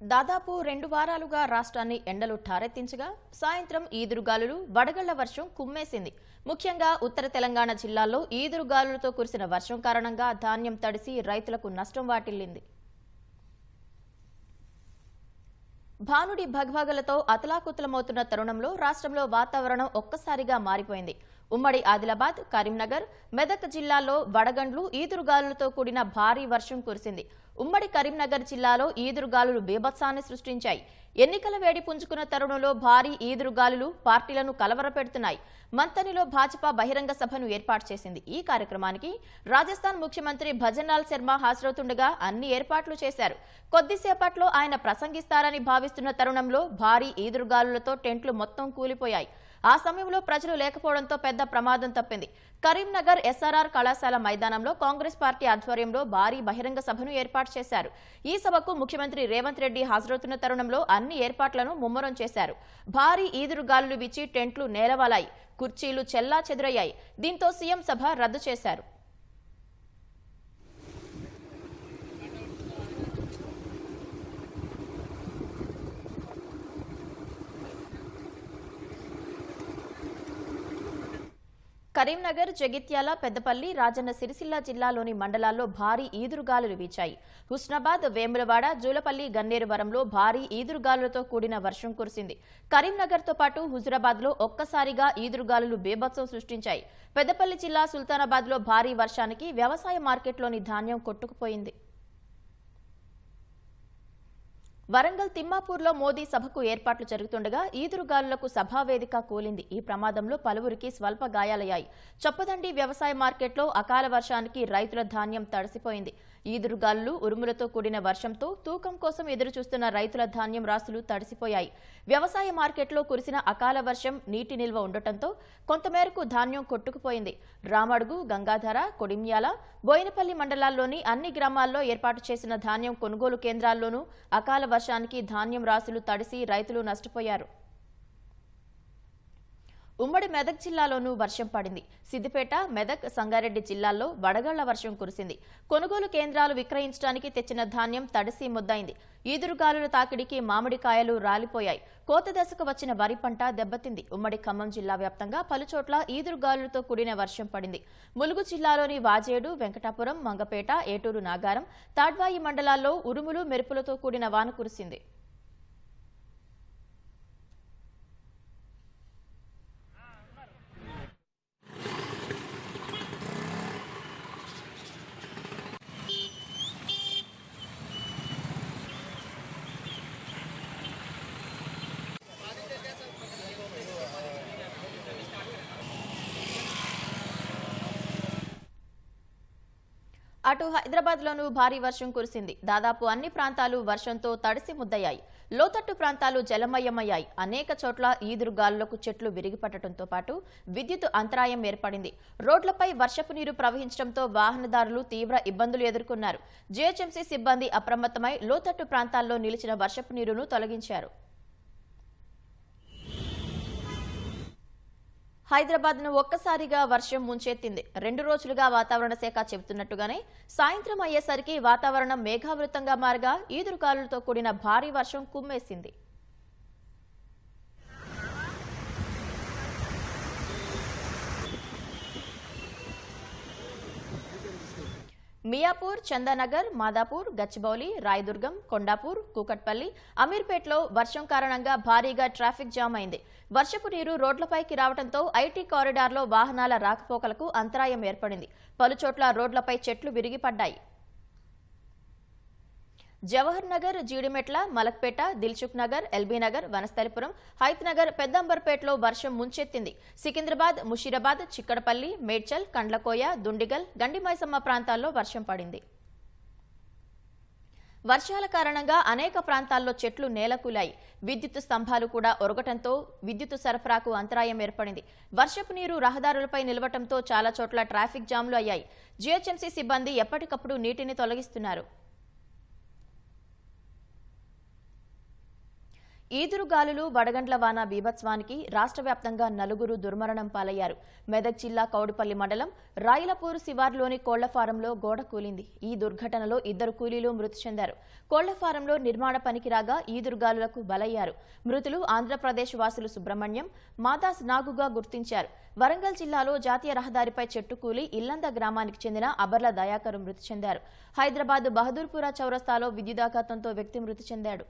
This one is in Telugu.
దాదాపు రెండు వారాలుగా రాష్ట్రాన్ని ఎండలు ఠారెత్తించగా సాయంత్రం ఈదురుగాలులు వడగళ్ళ వర్షం కుమ్మేసింది. ముఖ్యంగా ఉత్తర తెలంగాణ జిల్లాల్లో ఈదురుగాలులతో కురిసిన వర్షం కారణంగా ధాన్యం తడిసి రైతులకు నష్టం వాటిల్లింది. భానుడి భగభగలతో అతలాకుతలమవుతున్న తరుణంలో రాష్ట్రంలో వాతావరణం ఒక్కసారిగా మారిపోయింది. ఉమ్మడి ఆదిలాబాద్ కరీంనగర్ మెదక్ జిల్లాల్లో వడగండ్లు ఈదురుగాలులతో కూడిన భారీ వర్షం కురిసింది. ఉమ్మడి కరీంనగర్ జిల్లాలో ఈదురుగాలులు బీభత్సాన్ని సృష్టించాయి. ఎన్నికల వేడి పుంజుకున్న తరుణంలో భారీ ఈదురుగాలులు పార్టీలను కలవరపెడుతున్నాయి. మంతనిలో భాజపా బహిరంగ సభను ఏర్పాటు చేసింది. ఈ కార్యక్రమానికి రాజస్థాన్ ముఖ్యమంత్రి భజన్లాల్ శర్మ హాజరవుతుండగా అన్ని ఏర్పాట్లు చేశారు. కొద్దిసేపట్లో ఆయన ప్రసంగిస్తారని భావిస్తున్న తరుణంలో భారీ ఈదురుగాలులతో టెంట్లు మొత్తం కూలిపోయాయి. ఆ సమయంలో ప్రజలు లేకపోవడంతో పెద్ద ప్రమాదం తప్పింది. కరీంనగర్ ఎస్ఆర్ఆర్ కళాశాల మైదానంలో కాంగ్రెస్ పార్టీ ఆధ్వర్యంలో భారీ బహిరంగ సభను ఏర్పాటు చేశారు. ఈ సభకు ముఖ్యమంత్రి రేవంత్ రెడ్డి హాజరవుతున్న తరుణంలో అన్ని ఏర్పాట్లను ముమ్మరం చేశారు. భారీ ఈదురుగాలులు విచ్చి టెంట్లు నేలవాలాయి. కుర్చీలు చెల్లా చెదురయ్యాయి దీంతో సీఎం సభ రద్దు చేశారు. కరీంనగర్ జగిత్యాల పెద్దపల్లి రాజన్న సిరిసిల్ల జిల్లాలోని మండలాల్లో భారీ ఈదురుగాలులు వీచాయి. హుస్నాబాద్ వేములవాడ జూలపల్లి గన్నేరువరంలో భారీ ఈదురుగాలులతో కూడిన వర్షం కురిసింది. కరీంనగర్తో పాటు హుజురాబాద్లో ఒక్కసారిగా ఈదురుగాలులు బీభత్సం సృష్టించాయి. పెద్దపల్లి జిల్లా సుల్తానాబాద్లో భారీ వర్షానికి వ్యవసాయ మార్కెట్లోని ధాన్యం కొట్టుకుపోయింది. వరంగల్ తిమ్మాపూర్లో మోదీ సభకు ఏర్పాట్లు జరుగుతుండగా ఈదురుగాలులకు సభా వేదిక కూలింది. ఈ ప్రమాదంలో పలువురికి స్వల్ప గాయాలయ్యాయి. చొప్పదండి వ్యవసాయ మార్కెట్లో అకాల వర్షానికి రైతుల ధాన్యం తడిసిపోయింది. ఈదురుగాలులు ఉరుములతో కూడిన వర్షంతో తూకం కోసం ఎదురు చూస్తున్న రైతుల ధాన్యం రాసులు తడిసిపోయాయి. వ్యవసాయ మార్కెట్లో కురిసిన అకాల వర్షం నీటి నిల్వ ఉండటంతో కొంతమేరకు ధాన్యం కొట్టుకుపోయింది. రామడుగు గంగాధర కొడిమ్యాల బోయినపల్లి మండలాల్లోని అన్ని గ్రామాల్లో ఏర్పాటు చేసిన ధాన్యం కొనుగోలు కేంద్రాల్లోనూ అకాల వర్షానికి ధాన్యం రాసులు తడిసి రైతులు నష్టపోయారు. ఉమ్మడి మెదక్ జిల్లాలోనూ వర్షం పడింది. సిద్దిపేట మెదక్ సంగారెడ్డి జిల్లాల్లో వడగళ్ళ వర్షం కురిసింది. కొనుగోలు కేంద్రాలు విక్రయించడానికి తెచ్చిన ధాన్యం తడిసి ముద్దయింది. ఈదురుగాలుల తాకిడికి మామిడికాయలు రాలిపోయాయి. కోత దశకు వచ్చిన వరి పంట దెబ్బతింది. ఉమ్మడి ఖమ్మం జిల్లా వ్యాప్తంగా పలుచోట్ల ఈదురుగాలులతో కూడిన వర్షం పడింది. ములుగు జిల్లాలోని వాజేడు వెంకటాపురం మంగపేట ఏటూరు నాగారం తాడ్వాయి మండలాల్లో ఉరుములు మెరుపులతో కూడిన వాన కురిసింది. అటు హైదరాబాద్లోనూ భారీ వర్షం కురిసింది. దాదాపు అన్ని ప్రాంతాలు వర్షంతో తడిసి ముద్దయ్యాయి. లోతట్టు ప్రాంతాలు జలమయమయ్యాయి. అనేక చోట్ల ఈదురుగాలులకు చెట్లు విరిగిపట్టడంతో పాటు విద్యుత్ అంతరాయం ఏర్పడింది. రోడ్లపై వర్షపు నీరు ప్రవహించడంతో వాహనదారులు తీవ్ర ఇబ్బందులు ఎదుర్కొన్నారు. జీహెచ్ఎంసీ సిబ్బంది అప్రమత్తమై లోతట్టు ప్రాంతాల్లో నిలిచిన వర్షపు నీరును తొలగించారు. హైదరాబాద్ను ఒక్కసారిగా వర్షం ముంచెత్తింది. రెండు రోజులుగా వాతావరణ శాఖ చెబుతున్నట్టుగానే సాయంత్రం అయ్యేసరికి వాతావరణం మేఘావృతంగా మారగా ఈదురుగాలులతో కూడిన భారీ వర్షం కుమ్మేసింది. మియాపూర్ చందానగర్ మాదాపూర్ గచ్చిబౌలి రాయదుర్గం కొండాపూర్ కూకట్పల్లి అమీర్పేట్లో వర్షం కారణంగా భారీగా ట్రాఫిక్ జామ్ అయింది. వర్షపు నీరు రోడ్లపైకి రావడంతో ఐటీ కారిడార్లో వాహనాల రాకపోకలకు అంతరాయం ఏర్పడింది. పలుచోట్ల రోడ్లపై చెట్లు విరిగిపడ్డాయి. జవహర్ నగర్ జీడిమెట్ల మలక్పేట దిల్చుక్ నగర్ ఎల్బీ నగర్ వనస్థలిపురం హైత్ నగర్ పెద్దంబర్పేటలో వర్షం ముంచెత్తింది. సికింద్రాబాద్ ముషీరాబాద్ చిక్కడపల్లి మేడ్చల్ కండ్లకోయ దుండిగల్ గండిమైసమ్మ ప్రాంతాల్లో వర్షం పడింది. వర్షాల కారణంగా అనేక ప్రాంతాల్లో చెట్లు నేలకూలాయి. విద్యుత్ స్తంభాలు కూడా ఒరగటంతో విద్యుత్ సరఫరాకు అంతరాయం ఏర్పడింది. వర్షపు నీరు రహదారులపై నిలవటంతో చాలా చోట్ల ట్రాఫిక్ జామ్లు అయ్యాయి. జీహెచ్ఎంసీ సిబ్బంది ఎప్పటికప్పుడు నీటిని తొలగిస్తున్నారు. ఈదురుగాలులు వడగండ్ల వాన బీభత్స్వానికి రాష్ట్ర వ్యాప్తంగా నలుగురు దుర్మరణం పాలయ్యారు. మెదక్ జిల్లా కౌడుపల్లి మండలం రాయలపూర్ శివార్లోని కోళ్ళ ఫారంలో గోడ కూలింది. ఈ దుర్ఘటనలో ఇద్దరు కూలీలు మృతి చెందారు. కోళ్ళ ఫారంలో నిర్మాణ పనికి రాగా ఈదురుగాలులకు బలయ్యారు. మృతులు ఆంధ్రప్రదేశ్ వాసులు సుబ్రహ్మణ్యం మాదాస్ నాగుగా గుర్తించారు. వరంగల్ జిల్లాలో జాతీయ రహదారిపై చెట్టు కూలి ఇల్లంద గ్రామానికి చెందిన అబర్ల దయాకరు మృతి చెందారు. హైదరాబాద్ బహదూర్పుర చౌరస్తాలో విద్యుదాఘాతంతో వ్యక్తి మృతి చెందాడు.